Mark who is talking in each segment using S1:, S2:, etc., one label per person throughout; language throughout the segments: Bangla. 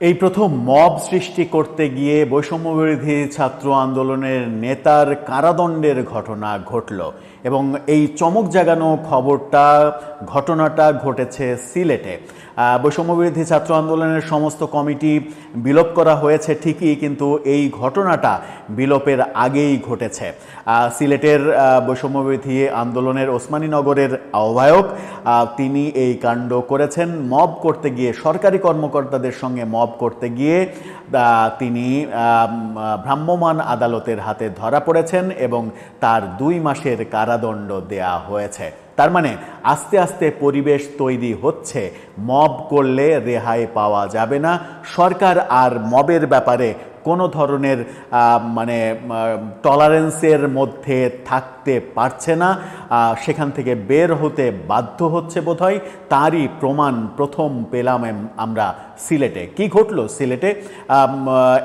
S1: এই প্রথম মব সৃষ্টি করতে গিয়ে বৈষম্যবিরোধী ছাত্র আন্দোলনের নেতার কারাদণ্ডের ঘটনা ঘটল এবং এই চমক জাগানো খবরটা, ঘটনাটা ঘটেছে সিলেটে। বৈষম্যবিরোধী ছাত্র আন্দোলনের সমস্ত কমিটি বিলোপ করা হয়েছে ঠিকই, কিন্তু এই ঘটনাটা বিলোপের আগেই ঘটেছে। সিলেটের বৈষম্যবিরোধী আন্দোলনের ওসমানীনগরের আহ্বায়ক তিনি এই কাণ্ড করেছেন। মব করতে গিয়ে, সরকারি কর্মকর্তাদের সঙ্গে মব করতে গিয়ে তিনি ভ্রাম্যমাণ আদালতের হাতে ধরা পড়েছেন এবং তার দুই মাসের কারাদণ্ড দেয়া হয়েছে। তার মানে আস্তে আস্তে পরিবেশ তৈরি হচ্ছে। মব করলে রেহাই পাওয়া যাবে না। সরকার আর মবের ব্যাপারে কোনো ধরনের মানে টলারেন্সের মধ্যে থাকতে পারছে না সেখান থেকে বের হতে বাধ্য হচ্ছে বোধহয়। তারই প্রমাণ প্রথম পেলাম আমরা সিলেটে। কি ঘটলো সিলেটে?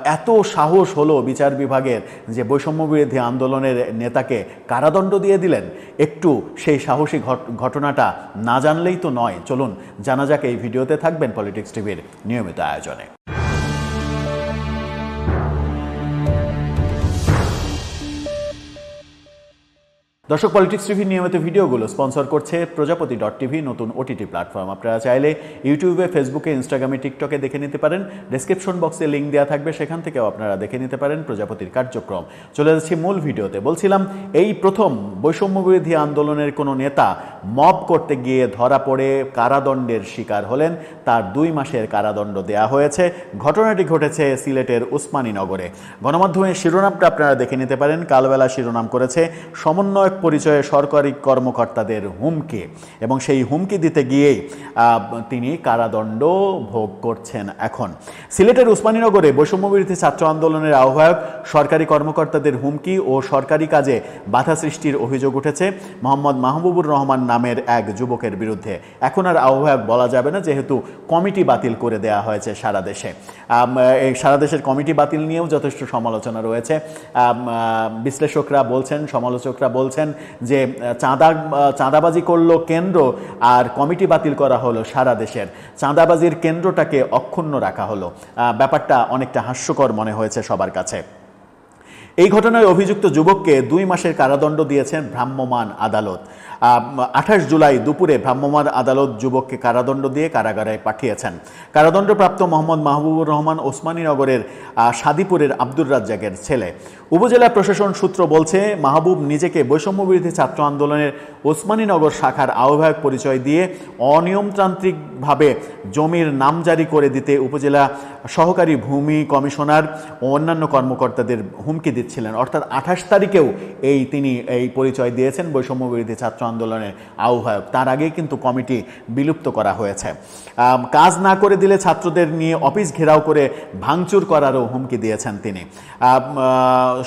S1: এত সাহস হলো বিচার বিভাগের যে বৈষম্যবিরোধী আন্দোলনের নেতাকে কারাদণ্ড দিয়ে দিলেন। একটু সেই সাহসী ঘট- ঘটনাটা না জানলেই তো নয়। চলুন, জানা যাক এই ভিডিওতে থাকবেন পলিটিক্স টিভির নিয়মিত আয়োজনে। দর্শক পলিটিক্স টিভির নিয়মিত ভিডিওগুলো স্পন্সর করছে প্রজাপতি ডট টিভি, নতুন ওটিটি প্ল্যাটফর্ম আপনারা চাইলে ইউটিউবে ফেসবুকে ইনস্টাগ্রামে টিকটকে দেখে নিতে পারেন। ডেসক্রিপশন বক্সে লিঙ্ক দেওয়া থাকবে, সেখান থেকেও আপনারা দেখে নিতে পারেন প্রজাপতির কার্যক্রম। চলে যাচ্ছি মূল ভিডিওতে। বলছিলাম, এই প্রথম বৈষম্যবিরোধী আন্দোলনের কোনো নেতা মব করতে গিয়ে ধরা পড়ে কারাদণ্ডের শিকার হলেন। তার দুই মাসের কারাদণ্ড দেয়া হয়েছে। ঘটনাটি ঘটেছে সিলেটের উসমানীনগরে। গণমাধ্যমের শিরোনামটা আপনারা দেখে নিতে পারেন। কালবেলা শিরোনাম করেছে, সমন্বয়ক পরিচয়ে সরকারি কর্মকর্তাদের হুমকি এবং সেই হুমকি দিতে গিয়েই তিনি কারাদণ্ড ভোগ করছেন এখন। সিলেটের উসমানীনগরে বৈষম্যবিরোধী ছাত্র আন্দোলনের আহ্বায়ক, সরকারি কর্মকর্তাদের হুমকি ও সরকারি কাজে বাধা সৃষ্টির অভিযোগ উঠেছে। মোহাম্মদ মাহবুবুর রহমান নামের এক যুবকের বিরুদ্ধে। এখন আর আহ্বায়ক বলা যাবে না, যেহেতু কমিটি বাতিল করে দেয়া হয়েছে সারা দেশে। সারা দেশের কমিটি বাতিল নিয়েও যথেষ্ট সমালোচনা রয়েছে। বিশ্লেষকরা বলছেন, সমালোচকরা বলছেন যে চাঁদা চাঁদাবাজি করল কেন্দ্র আর কমিটি বাতিল করা হলো সারা দেশের। চাঁদাবাজির কেন্দ্রটাকে অক্ষুণ্ণ রাখা হলো। ব্যাপারটা অনেকটা হাস্যকর মনে হয়েছে সবার কাছে। এই ঘটনায় অভিযুক্ত যুবককে দুই মাসের কারাদণ্ড দিয়েছেন ভ্রাম্যমান আদালত। আঠাশ জুলাই দুপুরে ভ্রাম্যমাণ আদালত যুবককে কারাদণ্ড দিয়ে কারাগারে পাঠিয়েছেন। কারাদণ্ডপ্রাপ্ত মোহাম্মদ মাহবুবুর রহমান ওসমানীনগরের সাদিপুরের আব্দুর রাজ্জাকের ছেলে। উপজেলা প্রশাসন সূত্র বলছে, মাহবুব নিজেকে বৈষম্যবিরোধী ছাত্র আন্দোলনের ওসমানীনগর শাখার আহ্বায়ক পরিচয় দিয়ে অনিয়মতান্ত্রিকভাবে জমির নাম জারি করে দিতে উপজেলা সহকারী ভূমি কমিশনার ও অন্যান্য কর্মকর্তাদের হুমকি দিচ্ছিলেন। অর্থাৎ আঠাশ তারিখেও এই তিনি এই পরিচয় দিয়েছেন বৈষম্যবিরোধী ছাত্র আন্দোলনের আহ্বায়ক। তার আগেই কিন্তু কমিটি বিলুপ্ত করা হয়েছে। কাজ না করে দিলে ছাত্রদের নিয়ে অফিস ঘেরাও করে ভাঙচুর করারও হুমকি দিয়েছেন তিনি।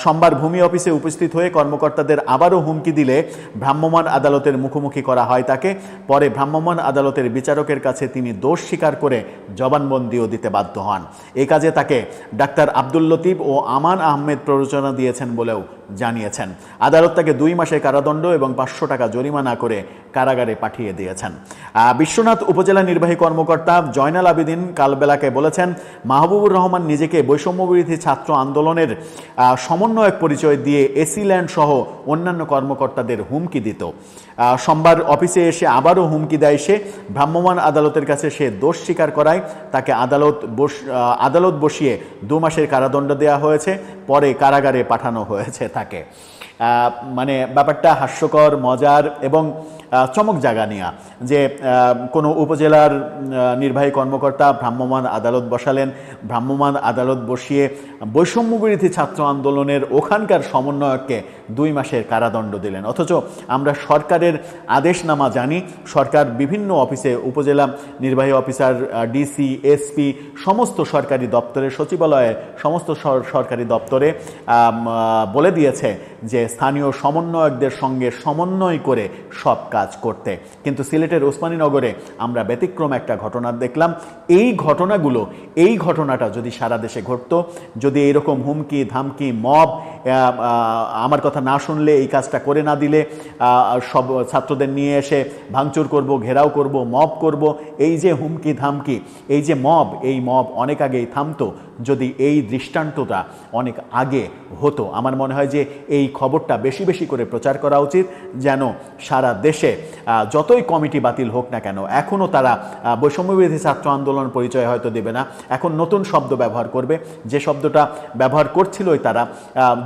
S1: সোমবার ভূমি অফিসে উপস্থিত হয়ে কর্মকর্তাদের আবারও হুমকি দিলে ভ্রাম্যমাণ আদালতের মুখোমুখি করা হয় তাকে। পরে ভ্রাম্যমাণ আদালতের বিচারকের কাছে তিনি দোষ স্বীকার করে জবানবন্দিও দিতে বাধ্য হন। এই কাজে তাকে ডাক্তার আব্দুল লতিফ ও আমান আহমেদ প্ররোচনা দিয়েছেন বলেও জানিয়েছেন। আদালত তাকে দুই মাসের কারাদণ্ড এবং পাঁচশো টাকা জরিমানা করে কারাগারে পাঠিয়ে দিয়েছেন। বিশ্বনাথ উপজেলা নির্বাহী কর্মকর্তা জয়নাল আবেদিন কালবেলাকে বলেছেন, মাহবুবুর রহমান নিজেকে বৈষম্যবিরোধী ছাত্র আন্দোলনের সমন্বয়ক পরিচয় দিয়ে এসিল্যান্ড সহ অন্যান্য কর্মকর্তাদের হুমকি দিত। সোমবার অফিসে এসে আবারও হুমকি দেয় সে। ভ্রাম্যমাণ আদালতের কাছে সে দোষ স্বীকার করায় তাকে আদালত আদালত বসিয়ে দু মাসের কারাদণ্ড দেওয়া হয়েছে, পরে কারাগারে পাঠানো হয়েছে। আহ, মানে ব্যাপারটা হাস্যকর মজার এবং চমক জাগা নেওয়া যে কোনো উপজেলার নির্বাহী কর্মকর্তা ভ্রাম্যমাণ আদালত বসালেন। ভ্রাম্যমাণ আদালত বসিয়ে বৈষম্যবিরোধী ছাত্র আন্দোলনের ওখানকার সমন্বয়ককে দুই মাসের কারাদণ্ড দিলেন। অথচ আমরা সরকারের আদেশনামা জানি সরকার বিভিন্ন অফিসে উপজেলা নির্বাহী অফিসার ডিসি এসপি সমস্ত সরকারি দপ্তরে সচিবালয়ে সমস্ত সরকারি দপ্তরে বলে বলে দিয়েছে যে স্থানীয় সমন্বয়কদের সঙ্গে সমন্বয় করে সব কাজ করতে। কিন্তু সিলেটের ওসমানীনগরে আমরা ব্যতিক্রম একটা ঘটনা দেখলাম। এই ঘটনাগুলো, এই ঘটনাটা যদি সারা দেশে ঘটত, যদি এরকম হুমকি, ধামকি, মব আমার কথা না শুনলে এই কাজটা করে না দিলে সব ছাত্রদের নিয়ে এসে ভাঙচুর করব ঘেরাও করব মব করব। এই যে হুমকি ধামকি এই যে মব এই মব অনেক আগেই থামতো। যদি এই দৃষ্টান্তটা অনেক আগে হতো আমার মনে হয় যে এই খবরটা বেশি বেশি করে প্রচার করা উচিত যেন সারা দেশে যতই কমিটি বাতিল হোক না কেন এখনও তারা আহ, বৈষম্যবিরোধী ছাত্র আন্দোলন পরিচয় হয়তো দেবে না। এখন নতুন শব্দ ব্যবহার করবে। যে শব্দটা ব্যবহার করছিলই তারা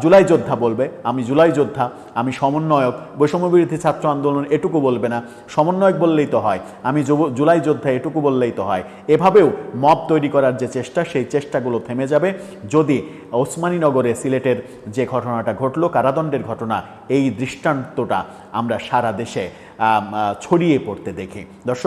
S1: জুলাই যোদ্ধা বলবে, আমি জুলাই যোদ্ধা, আমি সমন্বয়ক, বৈষম্যবিরোধী ছাত্র আন্দোলন এটুকু বলবে না, সমন্বয়ক বললেই তো হয়, আমি জুলাই যোদ্ধা এটুকু বললেই তো হয়। এভাবেও মব তৈরি করার যে চেষ্টা, সেই চেষ্টাগুলো থেমে যাবে। যদি ওসমানীনগরে সিলেটের যে ঘটনাটা ঘটলো, কারাদণ্ডের ঘটনা, এই দৃষ্টান্তটা আমরা সারা দেশে ছড়িয়ে পড়তে দেখি। দর্শক